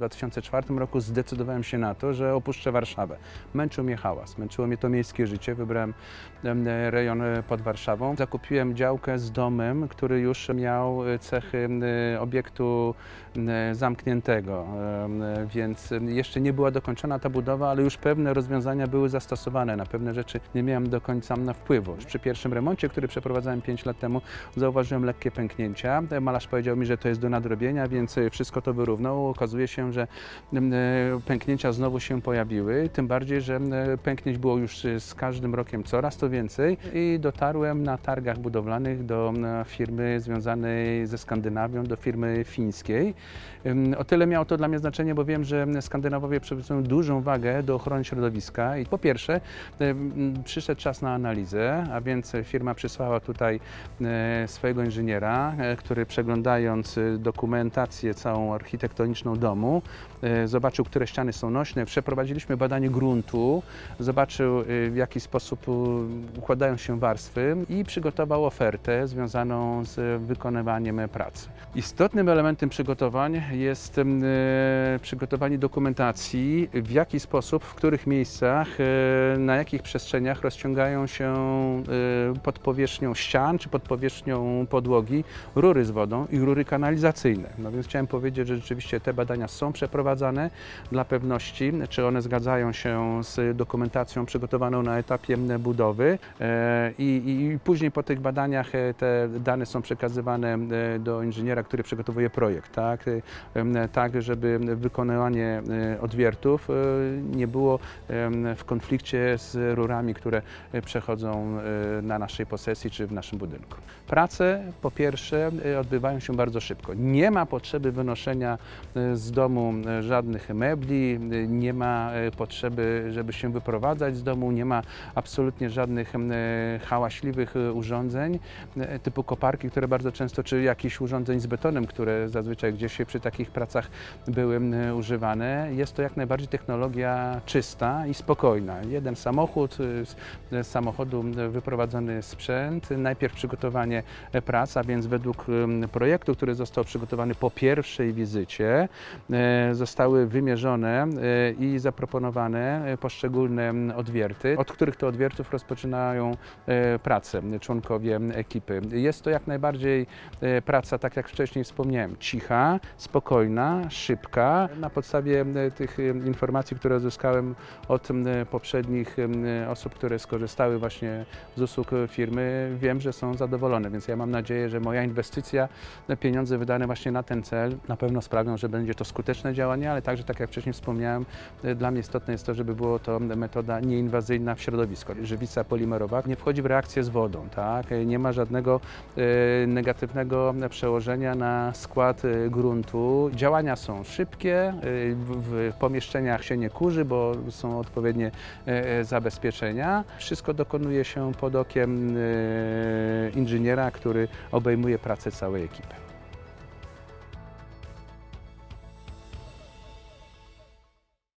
2004 roku zdecydowałem się na to, że opuszczę Warszawę. Męczył mnie hałas, męczyło mnie to miejskie życie. Wybrałem em, rejon e, pod Warszawą. Zakupiłem działkę z domem, który już miał e, cechy e, obiektu zamkniętego, więc jeszcze nie była dokończona ta budowa, ale już pewne rozwiązania były zastosowane. Na pewne rzeczy nie miałem do końca na wpływu. Przy pierwszym remoncie, który przeprowadzałem 5 lat temu, zauważyłem lekkie pęknięcia. Malarz powiedział mi, że to jest do nadrobienia, więc wszystko to wyrównał. Okazuje się, że e, pęknięcia znowu się pojawiły, tym bardziej, że m, pęknięć było już e, z każdym rokiem coraz to więcej i dotarłem na targach budowlanych do firmy związanej ze Skandynawią, do firmy fińskiej. O tyle miało to dla mnie znaczenie, bo wiem, że Skandynawowie przywiązują dużą wagę do ochrony środowiska i po pierwsze przyszedł czas na analizę, a więc firma przysłała tutaj e, swojego inżyniera, e, który przeglądając e, dokumentację całą architektoniczną domu, e, zobaczył, które ściany są nośne. Przeprowadziliśmy badanie gruntu, zobaczył e, w jaki sposób e, układają się warstwy i przygotował ofertę związaną z wykonywaniem pracy. Istotnym elementem przygotowań jest przygotowanie dokumentacji, w jaki sposób, w których miejscach, na jakich przestrzeniach rozciągają się pod powierzchnią ścian czy pod powierzchnią podłogi rury z wodą i rury kanalizacyjne. No więc chciałem powiedzieć, że rzeczywiście te badania są przeprowadzane dla pewności, czy one zgadzają się z dokumentacją przygotowaną na etapie budowy e, i, i później po tych badaniach e, te dane są przekazywane e, do inżyniera, który przygotowuje projekt, tak, tak żeby wykonywanie e, odwiertów nie było w konflikcie z rurami, które przechodzą na naszej posesji czy w naszym budynku. Prace po pierwsze odbywają się bardzo szybko. Nie ma potrzeby wynoszenia z domu e, żadnych mebli, e, nie ma e, potrzeby, żeby się wyprowadzać z domu, nie ma absolutnie żadnych hałaśliwych urządzeń typu koparki, które bardzo często, czy jakichś urządzeń z betonem, które zazwyczaj gdzieś przy takich pracach były używane. Jest to jak najbardziej technologia czysta i spokojna. Jeden samochód, z samochodu wyprowadzony sprzęt, najpierw przygotowanie prac, a więc według projektu, który został przygotowany po pierwszej wizycie, zostały wymierzone e, i zaproponowane e, poszczególne odwierty, od których to odwiertów rozpoczynają e, pracę członkowie ekipy. Jest to jak najbardziej e, praca, tak jak wcześniej wspomniałem, cicha, spokojna, szybka. Na podstawie e, tych e, informacji, które uzyskałem od poprzednich osób, które skorzystały właśnie z usług firmy, wiem, że są zadowolone, więc ja mam nadzieję, że moja inwestycja, pieniądze wydane właśnie na ten cel na pewno sprawią, że będzie to skuteczne działanie, ale także, tak jak wcześniej wspomniałem, e, dla mnie istotne jest to, żeby było to metoda nieinwazyjna w środowisko. Żywica polimerowa nie wchodzi w reakcję z wodą, tak? nie ma żadnego e, negatywnego przełożenia na skład e, gruntu. Działania są szybkie, e, w, pomieszczeniach się nie kurzy, bo są odpowiednie e, e, zabezpieczenia. Wszystko dokonuje się pod okiem e, inżyniera, który obejmuje pracę całej ekipy.